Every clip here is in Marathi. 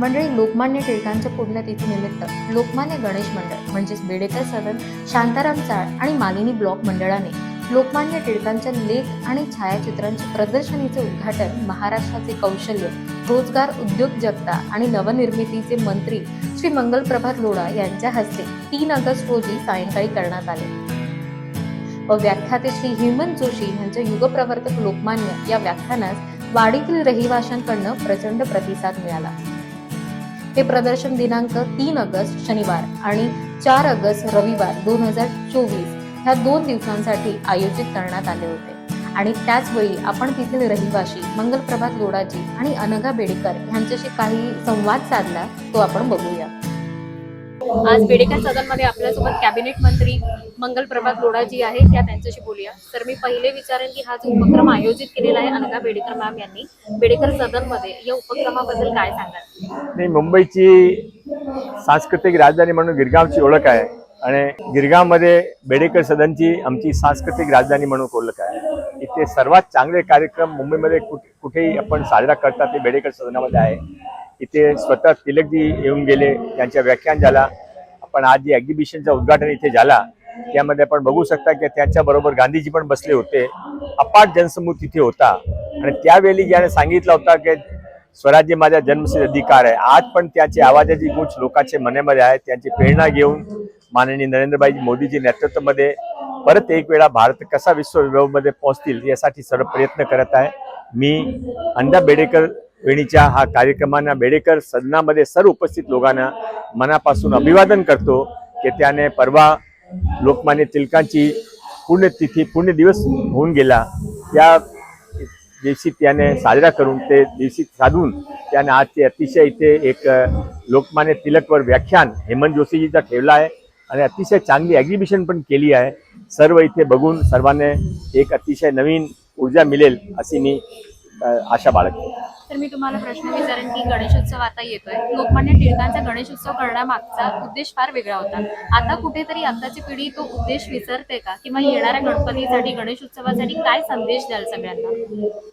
मंडळी लोकमान्य टिळकांच्या पुण्यतिथीनिमित्त लोकमान्य गणेश मंडळ म्हणजेच बेडेकर सदन शांताराम चाळ आणि मालिनी ब्लॉक मंडळाने लोकमान्य टिळकांच्या लेख आणि छायाचित्रांच्या प्रदर्शनीचे उद्घाटन महाराष्ट्राचे कौशल्य रोजगार उद्योजकता आणि नवनिर्मितीचे मंत्री श्री मंगलप्रभात लोढा यांच्या हस्ते तीन ऑगस्ट रोजी सायंकाळी करण्यात आले. व व्याख्याते श्री हेमंत जोशी यांच्या युगप्रवर्तक लोकमान्य या व्याख्यानास वाडीतील रहिवाशांकडनं प्रचंड प्रतिसाद मिळाला. हे प्रदर्शन दिनांक तीन ऑगस्ट शनिवार आणि चार ऑगस्ट रविवार दोन हजार चोवीस ह्या दोन दिवसांसाठी आयोजित करण्यात आले होते. आणि त्याचवेळी आपण तेथील रहिवाशी मंगलप्रभात लोडाजी आणि अनघा बेडेकर यांच्याशी काही संवाद साधला तो आपण बघूया. आज बेडेकर सदनमध्ये आपल्यासोबत कॅबिनेट मंत्री मंगल प्रभात लोढाजी आहे त्या त्यांच्याशी बोलूया. तर मी पहिले विचारेन की हा जो उपक्रम आयोजित केलेला आहे अनघा बेडेकर मॅम यांनी बेडेकर सदनमध्ये या उपक्रमाबद्दल काय सांगाल? नाही मुंबईची सांस्कृतिक राजधानी म्हणून गिरगावची ओळख आहे आणि गिरगावमध्ये बेडेकर सदनची आमची सांस्कृतिक राजधानी म्हणून ओळख आहे. इथे सर्वात चांगले कार्यक्रम मुंबईमध्ये कुठे कुठेही आपण साजरा करतात ते बेडेकर सदनामध्ये आहे. इथे स्वतः तिलकजी येऊन गेले त्यांच्या व्याख्यान झाला. पण आज जे एक्झिबिशनचं उद्घाटन इथे झाला त्यामध्ये आपण बघू शकता की त्याच्याबरोबर गांधीजी पण बसले होते. अपाट जनसमूह तिथे होता. आणि त्यावेळी ज्याने सांगितलं होता की स्वराज्य माझा जन्मसिद्ध अधिकार आहे. आज पण त्याचे आवाजाची गुंच लोकांच्या मनामध्ये आहे. त्यांची प्रेरणा घेऊन माननीय नरेंद्रभाई मोदीजी नेतृत्वामध्ये परत एक वेळा भारत कसा विश्वविभवमध्ये पोहोचतील यासाठी सर्व प्रयत्न करत आहे. मी अंधा बेडेकर वेणीच्या हा कार्यक्रमांना बेडेकर सदनामध्ये सर्व उपस्थित लोकांना मनापासून अभिवादन करतो. की त्याने परवा लोकमान्य टिळकांची पुण्यतिथी पुण्य दिवस होऊन गेला. त्या दिवशी त्याने साजरा करून ते दिवशी साधून त्याने आज ते अतिशय इथे एक लोकमान्य तिलकवर व्याख्यान हेमंत जोशीजीचा ठेवला आहे आणि अतिशय चांगली एक्झिबिशन पण केली आहे. सर्व इथे बघून सर्वांना एक अतिशय नवीन ऊर्जा मिळेल अशी मी आशा बाळगतो तर मी तुम्हाला प्रश्न विचारेन की गणेशोत्सव आता येतोय. लोकमान्य टिळकांचा गणेशोत्सव करण्यामागचा उद्देश फार वेगळा होता. आता कुठेतरी आताची पिढी तो उद्देश विसरते का? किंवा येणाऱ्या गणपतीसाठी गणेशोत्सवासाठी काय संदेश द्याल सगळ्यांना?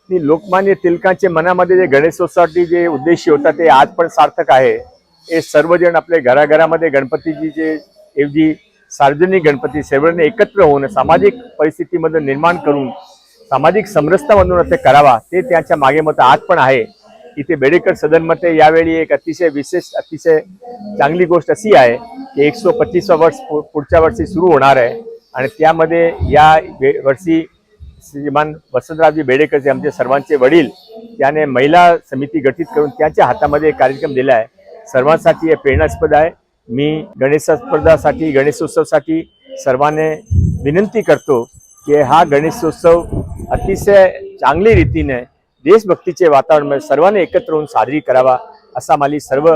की लोकमान्य टिळकांच्या मनामध्ये जे गणेशोत्सवासाठी जे उद्देश होता ते आज पण सार्थक आहे. हे सर्वजण आपले घराघरामध्ये गणपतीची जे ऐवजी सार्वजनिक गणपती सर्वांनी एकत्र होऊन सामाजिक परिस्थितीमध्ये निर्माण करून सामाजिक समरसता म्हणून ते करावा ते त्याच्यामागे मत आज पण आहे. इथे बेडेकर सदनमध्ये यावेळी एक अतिशय विशेष अतिशय चांगली गोष्ट अशी आहे की एकशे पच्चीसवा वर्ष पु- पुढच्या वर्षी सुरू होणार आहे. आणि त्यामध्ये या वे- वर्षी श्रीमान वसंतरावजी बेडेकर जे आमचे सर्वांचे वडील त्याने महिला समिती गठीत करून त्यांच्या हातामध्ये कार्यक्रम दिला आहे. सर्वांसाठी हे प्रेरणास्पद आहे. मी गणेशास्पर्धासाठी गणेशोत्सवासाठी सर्वांना विनंती करतो की हा गणेशोत्सव अतिशय चांगली रीतीने देशभक्तीचे वातावरण सर्वांनी एकत्र होऊन साजरी करावा. असा माझी सर्व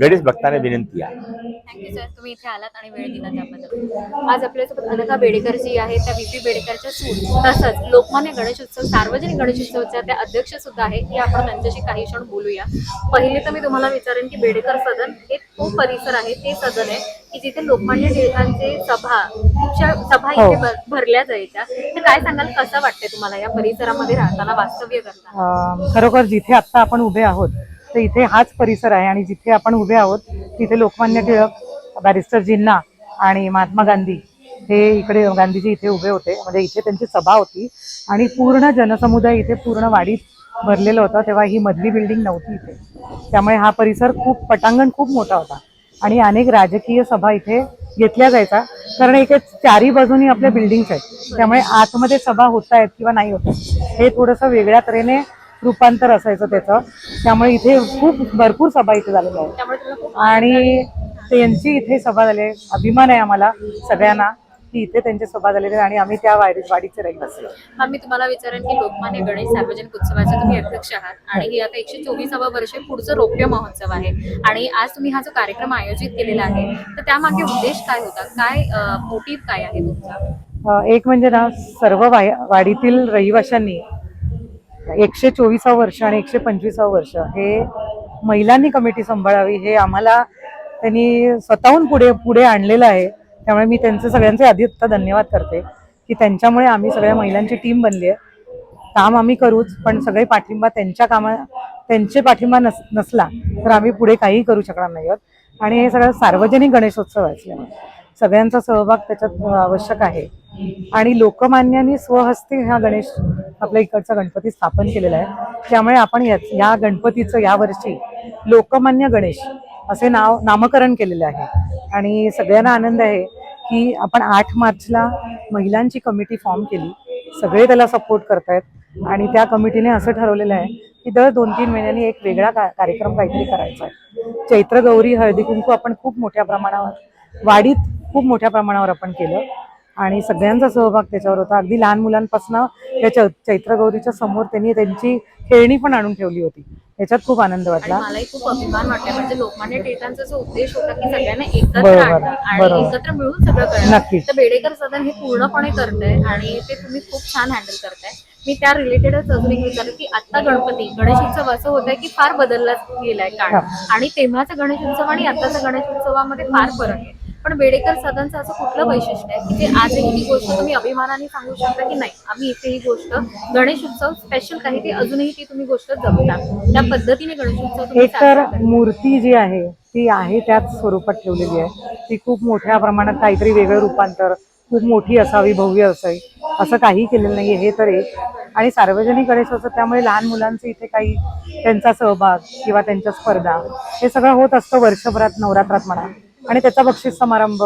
गणेश भक्तांना विनंती आहे. थँक्यू सर तुम्ही इथे आलात आणि वेळ दिला त्याबद्दल. आज आपल्यासोबत अनघा बेडेकर जी आहे त्या व्ही. पी. बेडेकरच्या सून तसंच लोकमान्य गणेशोत्सव सार्वजनिक गणेशोत्सवच्या त्या अध्यक्ष सुद्धा आहेत. या आपण त्यांच्याशी काही क्षण बोलूया. पहिले तर मी तुम्हाला विचारेन की बेडेकर सदन हे तो परिसर आहे ते सदन आहे की जिथे लोकमान्य टिळकांचे सभा खूपशा सभा इथे भर- भरल्या जायच्या. तर काय सांगाल कसं वाटतंय तुम्हाला या परिसरामध्ये राहताना वास्तव्य करताना? अं, खरोखर जिथे आत्ता आपण उभे आहोत तर इथे हाच परिसर आहे आणि जिथे आपण उभे आहोत तिथे लोकमान्य टिळक बॅरिस्टर आणि महात्मा गांधी हे इकडे गांधीजी इथे उभे होते. म्हणजे इथे त्यांची सभा होती आणि पूर्ण जनसमुदाय इथे पूर्ण वाढीत भरलेलं होतं तेव्हा ही मधली बिल्डिंग नव्हती इथे. त्यामुळे हा परिसर खूप पटांगण खूप मोठा होता. आणि अनेक राजकीय सभा इथे घेतल्या जायचा. कारण इथे चारी बाजूनी आपल्या बिल्डिंग्स आहेत. त्यामुळे आतमध्ये सभा होत आहेत किंवा नाही होत आहेत हे थोडंसं वेगळ्या तऱ्हेने रूपांतर असायचं त्याचं. त्यामुळे इथे खूप भरपूर सभा इथे झालेल्या आहेत. आणि त्यांची इथे सभा झाली. अभिमान आहे आम्हाला सगळ्यांना की इथे त्यांची सभा झालेली आणि आम्ही त्या वाडी वाडीचे रहिवासी. हा मी तुम्हाला विचारेन की लोकमान्य गणेश सार्वजनिक उत्सवाचे तुम्ही अध्यक्ष आहात आणि हे आता एकशे चोवीसावं वर्ष पुढचं रौप्य महोत्सव आहे. आणि आज तुम्ही हा जो कार्यक्रम आयोजित केलेला आहे तर त्यामागे उद्देश काय होता? काय मोटिव्ह काय आहे तुमचा? एक म्हणजे ना सर्व वाडीतील रहिवाशांनी एकशे चोवीसावं वर्ष आणि एकशे पंचवीसावं वर्ष हे महिलांनी कमिटी सांभाळावी हे आम्हाला त्यांनी स्वतःहून पुढे पुढे आणलेलं आहे. त्यामुळे मी त्यांचे सगळ्यांचे आधी धन्यवाद करते की त्यांच्यामुळे आम्ही सगळ्या महिलांची टीम बनली आहे. काम आम्ही करूच पण सगळे पाठिंबा त्यांच्या कामा त्यांचे पाठिंबा नस नसला तर आम्ही पुढे काहीही करू शकणार नाही आहोत. आणि हे सगळं सार्वजनिक गणेशोत्सव असल्यामुळे सगळ्यांचा सहभाग त्याच्यात आवश्यक आहे. आणि लोकमान्यांनी स्वहस्ते हा गणेश आपल्या इकडचा गणपती स्थापन केलेला आहे. त्यामुळे आपण या या गणपतीचं यावर्षी लोकमान्य गणेश असे नाव नामकरण केलेले आहे. आणि सगळ्यांना आनंद आहे की आपण आठ मार्चला महिलांची कमिटी फॉर्म केली. सगळे त्याला सपोर्ट करतायत. आणि त्या कमिटीने असं ठरवलेलं आहे की दर दोन तीन महिन्यांनी एक वेगळा का कार्यक्रम काहीतरी करायचा आहे. चैत्र गौरी हळदी कुंकू आपण खूप मोठ्या प्रमाणावर वाढीत खूप मोठ्या प्रमाणावर आपण केलं. आणि सगळ्यांचा सहभाग त्याच्यावर होता. अगदी लहान मुलांपासून त्या चै- चैत्र गौरीच्या समोर त्यांनी त्यांची खेळणी पण आणून ठेवली होती. त्याच्यात खूप आनंद वाटला. मलाही खूप अभिमान वाटला. म्हणजे लोकमान्य टिळकांचा जो उद्देश होता की सगळ्यांना एकत्र आणि. एकत्र मिळून सगळं करणं नक्कीच. तर बेडेकर सदन हे पूर्णपणे करतंय आणि ते तुम्ही खूप छान हँडल करताय. मी त्या रिलेटेडच अजून एक विचारलं की आता गणपती गणेश उत्सव असं होत आहे की फार बदलला गेलाय काळ. आणि तेव्हाचा गणेश उत्सव आणि आताचा गणेश उत्सवामध्ये फार फरक आहे. पण बेडेकर सदनचं असं कुठलं वैशिष्ट्य आहे की जे आजही ती गोष्ट तुम्ही अभिमानाने सांगू शकता की नाही? आम्ही इथे ही गोष्ट गणेश उत्सव स्पेशल काही ती अजूनही ती तुम्ही गोष्ट जपता. त्या पद्धतीने गणेश उत्सव तुम्ही एक तर साजरा करता. मूर्ती जी आहे ती आहे त्याच स्वरूपात ठेवलेली आहे. ती खूप मोठ्या प्रमाणात काहीतरी वेगळं रूपांतर खूप मोठी असावी भव्य असावी असं काही केलेलं नाहीये हे तर एक. आणि सार्वजनिक गणेशोत्सव त्यामुळे लहान मुलांचे इथे काही त्यांचा सहभाग किंवा त्यांच्या स्पर्धा हे सगळं होत असतं वर्षभरात नवरात्रात म्हणा. आणि त्याचा बक्षीस समारंभ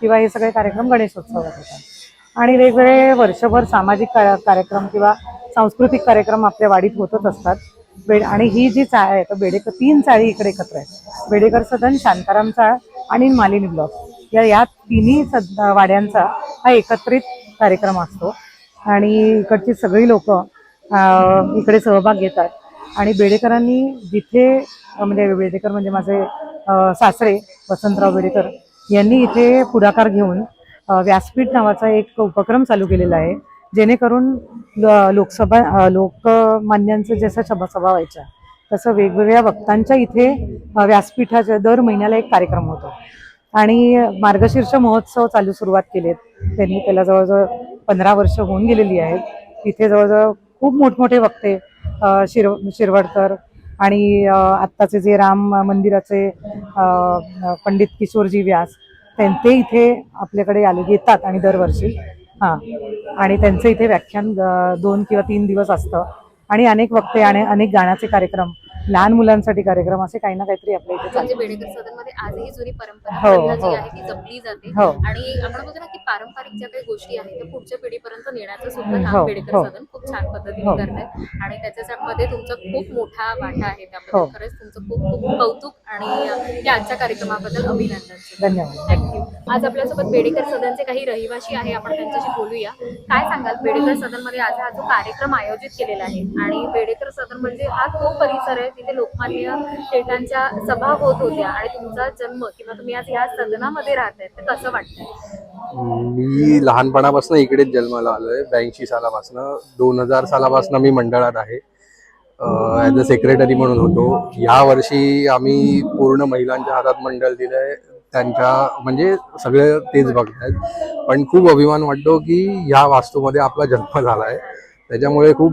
किंवा हे सगळे कार्यक्रम गणेशोत्सवात होतात आणि वेगवेगळे वर्षभर सामाजिक का- कार्यक्रम किंवा सांस्कृतिक कार्यक्रम आपल्या वाडीत होतच असतात. बेड आणि ही जी चाळ आहे तर बेडेकर तीन चाळी इकडे एकत्र आहेत. बेडेकर सदन शांताराम चाळ आणि मालिनी ब्लॉक. या या तिन्ही सद वाड्यांचा हा एकत्रित कार्यक्रम असतो. आणि इकडची सगळी लोक इकडे सहभाग घेतात. आणि बेडेकरांनी जिथे म्हणजे बेडेकर म्हणजे माझे सासरे वसंतराव बेडेकर यांनी इथे पुढाकार घेऊन व्यासपीठ नावाचा एक उपक्रम चालू केलेला आहे जेणेकरून लोकसभा लोकमान्यांचं जसं सभा व्हायच्या तसं वेगवेगळ्या वक्तांच्या इथे व्यासपीठाच्या दर महिन्याला एक कार्यक्रम होतो. आणि मार्गशीर्ष महोत्सव चालू सुरुवात केलेत. त्यांनी त्याला जवळजवळ पंधरा वर्ष होऊन गेलेली आहेत. तिथे जवळजवळ खूप मोठमोठे वक्ते शिर शिरवडकर आणि आत्ताचे जे राम मंदिराचे पंडित किशोरजी व्यास त्यां- ते इथे आपल्याकडे आले येतात आणि दरवर्षी. हां. आणि त्यांचं इथे व्याख्यान दोन किंवा तीन दिवस असतं. आणि अनेक वक्ते आणि अनेक गाण्याचे कार्यक्रम लहान मुलांसाठी कार्यक्रम असे काही ना काहीतरी आपल्या इथे म्हणजे बेडेकर सदनमध्ये आजही जुनी परंपरा हो, जी हो. आहे ती जपली जाते हो. आणि आपण बघतो ना की पारंपरिक ज्या काही गोष्टी आहेत त्या पुढच्या पिढीपर्यंत नेण्याचं सुद्धा हो, बेडेकर हो. सदन खूप छान पद्धतीने हो. करत आहे आणि त्याच्यामध्ये तुमचा खूप मोठा वाटा आहे हो. त्याबद्दल खरंच तुमचं खूप खूप कौतुक आणि या आजच्या कार्यक्रमाबद्दल अभिनंदन धन्यवाद थँक्यू आज आपल्यासोबत बेडेकर सदनचे काही रहिवासी आहे आपण त्यांच्याशी बोलूया काय सांगाल बेडेकर सदनमध्ये आज हा जो कार्यक्रम आयोजित केलेला आहे आणि बेडेकर सदन म्हणजे हा तो परिसर आहे तिथे लोकमान्य टिळकांच्या सभा होत होत्या आणि तुमचा जन्म किंवा तुम्ही आज या सदनामध्ये राहताय तर कसं वाटतं मी लहानपणापासून इकडेच जन्माला आलोय. ब्याऐंशी सालापासून दोन हजार सालापासून मी मंडळात आहे. ॲज अ सेक्रेटरी म्हणून होतो. या वर्षी आम्ही पूर्ण महिलांच्या हातात मंडळ दिलं आहे त्यांच्या म्हणजे सगळे तेच बघतायत. पण खूप अभिमान वाटतो की ह्या वास्तूमध्ये आपला जन्म झाला आहे त्याच्यामुळे खूप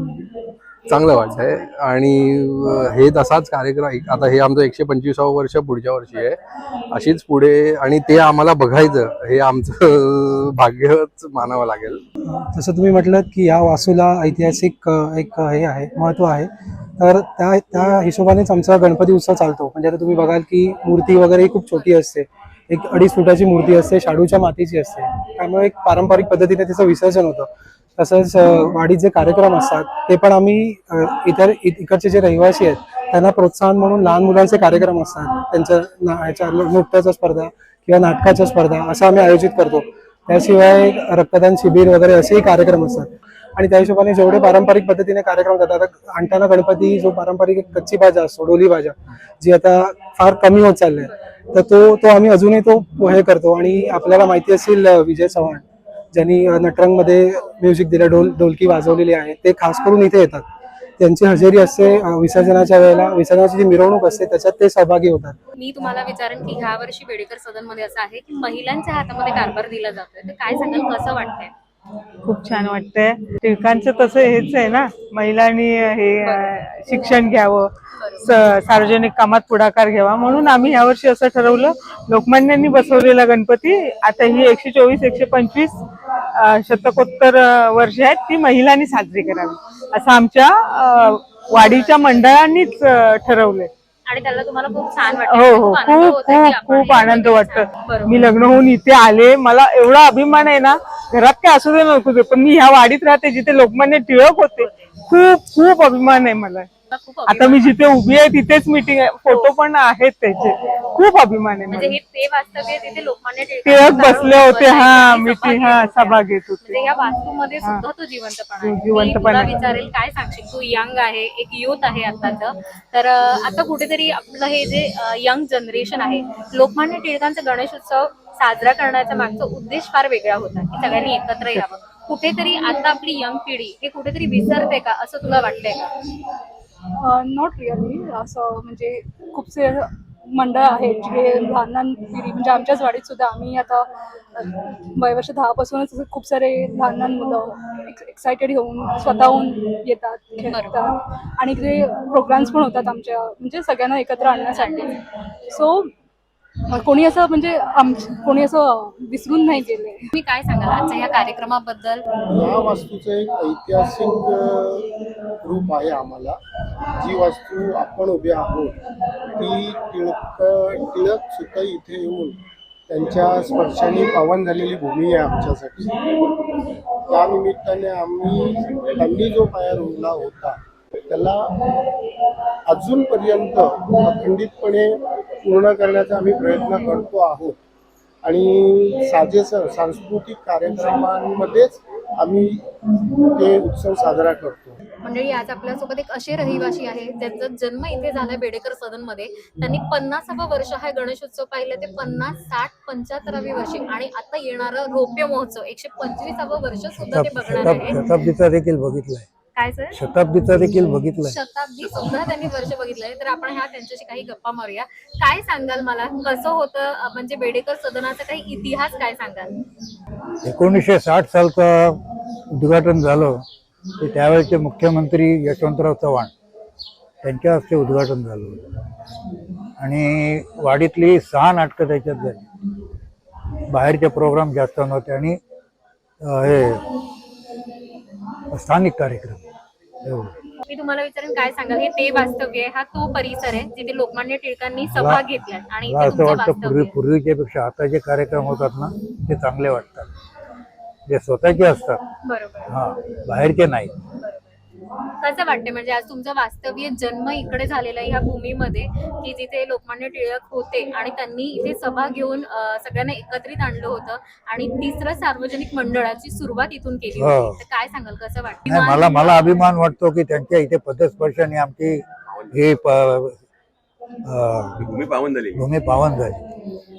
चांगलं वाटतंय. आणि हे तसाच कार्यक्रम आता हे आमचं एकशे पंचवीसावं वर्ष पुढच्या वर्षी आहे. अशीच पुढे आणि ते आम्हाला बघायचं हे आमचं भाग्यच मानावं लागेल. जसं तुम्ही म्हटलं की या वासूला ऐतिहासिक एक हे आहे महत्त्व आहे. तर त्या त्या हिशोबानेच आमचा गणपती उत्सव चालतो. म्हणजे आता तुम्ही बघाल की मूर्ती वगैरे ही खूप छोटी असते. एक अडीच फुटाची मूर्ती असते शाडूच्या मातीची असते. त्यामुळे एक पारंपरिक पद्धतीने तिचं विसर्जन होतं. तसंच वाढीत जे कार्यक्रम असतात. ते पण आम्ही इतर इ- इकडचे जे रहिवासी आहेत त्यांना प्रोत्साहन म्हणून लहान मुलांचे कार्यक्रम असतात. त्यांच्या ना- ह्याच्या नृत्याच्या स्पर्धा किंवा नाटकाच्या स्पर्धा असं आम्ही आयोजित करतो. त्याशिवाय रक्तदान शिबिर वगैरे असेही कार्यक्रम असतात. आणि त्या हिशोबाने जेवढे पारंपरिक पद्धतीने कार्यक्रम करतात आता आणताना गणपती जो पारंपरिक कच्ची भाजा असतो डोली भाजा जी आता फार कमी होत चालली आहे तर तो तो आम्ही अजूनही तो हे करतो. आणि आपल्याला माहिती असेल विजय चव्हाण. ज्यांनी नटरंगमध्ये म्युझिक दिलं ढोल ढोलकी वाजवलेली आहे ते खास करून इथे येतात. त्यांची हजेरी असते विसर्जनाच्या वेळेला विसर्जनाची जी मिरवणूक असते त्याच्यात ते सहभागी होतात. मी तुम्हाला विचारेन की ह्या वर्षी बेडेकर सदनमध्ये असं आहे की महिलांच्या हातामध्ये कारभार दिला जातोय काय सांगाल कसं वाटतंय? खूप छान वाटतंय. टिळकांचं तसं हेच आहे ना महिलांनी हे शिक्षण घ्यावं सार्वजनिक कामात पुढाकार घ्यावा. म्हणून आम्ही यावर्षी असं ठरवलं लोकमान्यांनी बसवलेला गणपती. आता ही एकशे चोवीस एकशे पंचवीस शतकोत्तर वर्ष आहेत ती महिलांनी साजरी करावी. असं आमच्या वाडीच्या मंडळांनीच ठरवलंय. आणि त्याला तुम्हाला खूप छान वाटतं हो हो. खूप खूप खूप आनंद. वाटतं. मी लग्न होऊन इथे आले. मला एवढा अभिमान आहे ना घरात काय असू दे नको दे. पण मी ह्या वाडीत राहते जिथे लोकमान्य टिळक होते. खूप खूप अभिमान आहे मला. आता मी जिथे उभी आहे तिथेच मीटिंग आहे. फोटो पण आहेत त्याचे. खूप अभिमान आहे म्हणजे मला. हे ते वास्तव्य तिथे लोकमान्य टिळक बसले होते हा मीटिंग हा. सभा घेत होते. म्हणजे या वास्तूमध्ये सुद्धा तो जिवंतपणा. विचारेल काय सांगशील तू? यंग आहे एक युथ आहे आताच. तर आता कुठेतरी आपलं हे जे यंग जनरेशन आहे लोकमान्य टिळकांचा गणेश उत्सव साजरा करण्याचा मागचा उद्देश फार वेगळा होता. की सगळ्यांनी एकत्र यावं. कुठेतरी आता आपली यंग पिढी हे कुठेतरी विसरते का? असं तुला वाटतंय का? नॉट रिअली असं म्हणजे खूपसे मंडळ आहेत जे लहान पिढी म्हणजे आमच्याच वाडीत सुद्धा आम्ही आता अ, वयवर्ष दहापासूनच खूप सारे लहान लहान मुलं एक्सायटेड होऊन स्वतःहून येतात खेळतात. आणि इकडे प्रोग्राम्स पण होतात आमच्या म्हणजे सगळ्यांना एकत्र आणण्यासाठी. सो कोणी असं म्हणजे कोणी असं विसरून नाही गेले. तुम्ही काय सांगाल आजच्या या कार्यक्रमाबद्दल? या वास्तूचं एक ऐतिहासिक रूप आहे आम्हाला. जी वास्तू आपण उभे आहोत ती टिळक टिळक सुद्धा इथे येऊन त्यांच्या स्पर्शाने पावन झालेली भूमी आहे आमच्यासाठी. त्या निमित्ताने आम्ही त्यांनी जो पाया रोवला होता त्याला अजूनपर्यंत अखंडितपणे पूर्ण करण्याचा आम्ही प्रयत्न करतो आहोत. आणि साजेस सांस्कृतिक कार्यक्रमांमध्येच आम्ही ते उत्सव साजरा करतो. मंडळी आज आपल्यासोबत एक असे रहिवासी आहे ज्यांचा जन्म इथे झाला बेडेकर सदनमध्ये त्यांनी पन्नासावं वर्ष हा गणेश उत्सव पाहिलं ते पन्नास साठ पंच्याहत्तरावी वर्षी आणि आता येणारं रौप्य महोत्सव एकशे पंचवीसावं वर्ष सुद्धा ते बघणार आहे देखील बघितलाय. काय सर? शताब्दीचा देखील बघितलाय. शताब्दी सुद्धा त्यांनी वर्ष बघितलंय. तर आपण ह्या त्यांच्याशी काही गप्पा मारूया. काय सांगाल मला? कसं होतं अं, म्हणजे बेडेकर सदनाचा काही इतिहास काय सांगाल? एकोणीसशे साठ सालचं उद्घाटन झालं. ते त्यावेळेचे मुख्यमंत्री यशवंतराव चव्हाण. त्यांच्या हस्ते उद्घाटन झालं होतं. आणि वाडीतली सहा नाटकं त्याच्यात झाली. बाहेरचे प्रोग्राम जास्त नव्हते आणि अं, हे स्थानिक कार्यक्रम. मी तुम्हाला विचारेन काय सांगाल? हे ते वास्तव्य आहे. हा तो परिसर आहे जिथे लोकमान्य टिळकांनी सभा घेतल्या आणि मला इथे असं तुमचं वाटतं वास्तव्य पूर्वी आहे. पूर्वीच्या पेक्षा आता जे कार्यक्रम होतात ना ते चांगले वाटतात. जे स्वतःचे असतात. बरोबर. हा बाहेरचे नाही. कसं वाटतं म्हणजे आज तुमचं वास्तव्य जन्म इकडे झालेला आहे ह्या भूमीमध्ये की जिथे लोकमान्य टिळक होते आणि त्यांनी इथे सभा घेऊन सगळ्यांना एकत्रित आणलं होतं आणि तिसरं सार्वजनिक मंडळाची सुरुवात इथून केली हो. होती. तर काय सांगाल? कसं वाटतं मला मला अभिमान वाटतो की त्यांच्या इथे पदस्पर्शाने आमची हे भूमी पावन झाली. भूमी पावन झाली.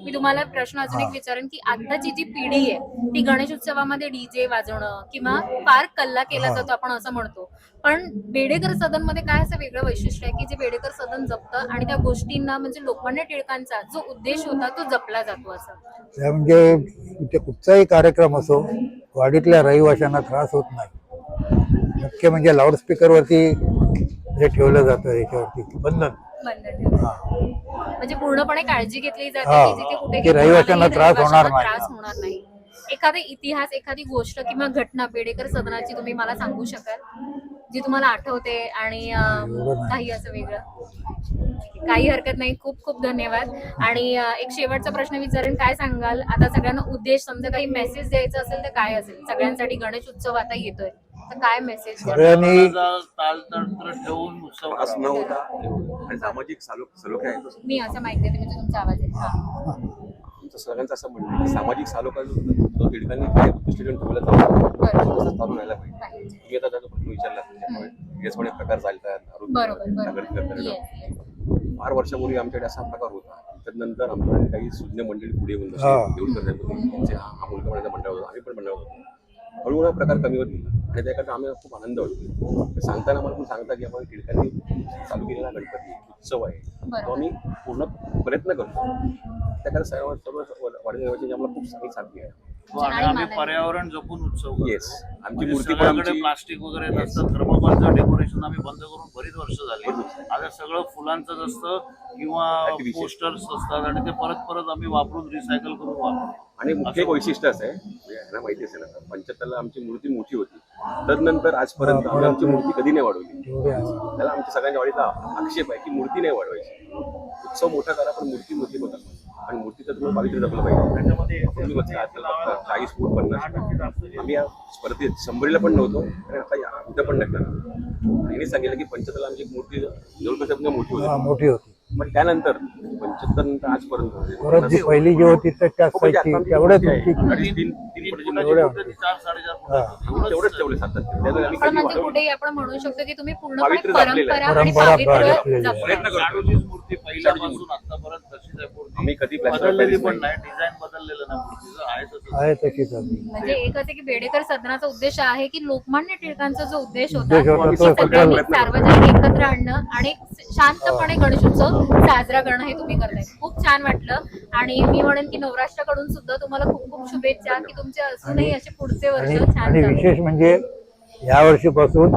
मी तुम्हाला प्रश्न अजून एक विचारेन की आताची जी पिढी आहे ती गणेश उत्सवामध्ये डीजे वाजवणं किंवा फार कल्ला केला जातो आपण असं म्हणतो. पण बेडेकर सदनमध्ये काय असं वेगळं वैशिष्ट्य आहे की जे बेडेकर सदन जपतं आणि त्या गोष्टींना म्हणजे लोकमान्य टिळकांचा जो उद्देश होता तो जपला जातो असं? म्हणजे इथे कुठचाही कार्यक्रम असो वाडीतल्या रहिवाशांना त्रास होत नाही. मुख्य म्हणजे लाऊडस्पीकरवरती जे ठेवलं जातं याच्यावरती बंधन. बंद ठेवलं. म्हणजे पूर्णपणे काळजी घेतली जाते. की जिथे कुठे की रहिवाशांना त्रास होणार नाही. त्रास होणार नाही. एखादा इतिहास एखादी गोष्ट किंवा घटना बेडेकर सदनाची तुम्ही मला सांगू शकाल? जी तुम्हाला आठवते आणि अं. काही असं वेगळं. काही हरकत नाही. खूप खूप धन्यवाद. आणि अं, एक शेवटचा प्रश्न विचारेन. काय सांगाल? आता सगळ्यांना उद्देश समजा काही मेसेज द्यायचा असेल तर काय असेल? सगळ्यांसाठी गणेश उत्सव आता येतोय. तर काय मेसेज सगळ्यांनी ठेवून उत्सव होता आणि सामाजिक आहे तो. मी असं माहिती देते म्हणजे तुमचा आवाज आहे हा. आमचं सगळ्यांचं असं म्हणणं आहे. की सामाजिक सालोखा जो जो टिळकांनी काय उद्दिष्ट ठेवून ठेवला जातो बरोबर. तसंच चालू राहायला पाहिजे. पाहिजे. तुम्ही आता त्याचा प्रश्न विचारला. त्याच्यामुळे प्रकार चालतात. आरोग्य बरोबर बरोबर. नागरिक करणं. Yes, yes. फार वर्षापूर्वी आमच्याकडे असा प्रकार होता. त्यानंतर आमच्याकडे काही सुज्ञ मंडळी पुढे येऊन जसे हा. देऊळकर साहेब होते, त्यांचे हा हा मुलगा म्हणण्याचा मंडळ होता. आम्ही पण मंडळ होतो. हळूहळू हा प्रकार कमी होत गेला. आणि त्याकरता आम्हाला खूप आनंद वाटतो. सांगताना मला पण सांगता की आपण टिळकांनी चालू केलेला गणपती उत्सव आहे. तो आम्ही पूर्ण प्रयत्न करतो. त्याकरता सर्व सर्व वाढीव आम्हाला खूप चांगली साथ आहे. आम्ही. पर्यावरण जपून उत्सव करतो. येस आमची म्हणजे मूर्ती पण आमची प्लास्टिक वगैरे नसतं थर्माकोलचं डेकोरेशन आम्ही बंद करून बरीच वर्ष झाली आता सगळं फुलांचं असतं किंवा Artificial. पोस्टर्स असतात आणि ते परत परत आम्ही वापरून रिसायकल करून वापरतो आणि मुख्य एक वैशिष्ट्य असं आहे म्हणजे माहिती असेल आता पंच्याहत्तरला आमची मूर्ती मोठी होती तदनंतर आजपर्यंत आम्ही आमची मूर्ती कधी नाही वाढवली. त्याला आमच्या सगळ्यांच्या वाडीचा आक्षेप आहे की मूर्ती नाही वाढवायची उत्सव मोठा करा पण मूर्ती मोठी होता आणि मूर्तीचं तुम्हाला पावित्र्य जपलं पाहिजे तुम्ही चाळीस फूट पन्नास. आम्ही या स्पर्धेत शंभरीला पण नव्हतो आणि आता या उद्या पण नाही करणार. यांनी सांगितलं की पंच्याहत्तरला आमची मूर्ती जवळपास मोठी हा, होती मोठी होती. पण त्यानंतर पंच्याहत्तर आजपर्यंत जी पहिली जी होती तर त्या हो, म्हणजे तेवढ्याच. तेवढंच ठेवले सातत्य. म्हणजे कुठेही आपण म्हणू शकतो की तुम्ही जपलेलं आहे. परंपरा आणि मूर्ती पहिल्यापासून आतापर्यंत तशीच आम्ही कधी बदललेली पण नाही. डिझाईन बदललेलं नाही तशीच म्हणजे एक असे की बेडेकर सदनाचा उद्देश आहे की लोकमान्य टिळकांचा जो उद्देश होता सार्वजनिक एकत्र आणणं आणि शांतपणे गणेशोत्सव साजरा करणं हे तुम्ही करताय. खूप छान वाटलं. आणि मी म्हणेन की नवराष्ट्राकडून सुद्धा तुम्हाला खूप खूप शुभेच्छा की तुमचे अजूनही असे पुढचे वर्ष आणि छान आणि जावो. विशेष म्हणजे या वर्षीपासून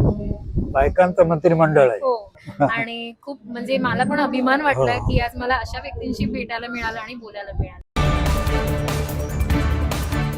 बायकांचं मंत्रिमंडळ आहे. हो. आणि खूप म्हणजे मला पण अभिमान वाटला हो. की आज मला अशा व्यक्तींशी भेटायला मिळालं आणि बोलायला मिळालं.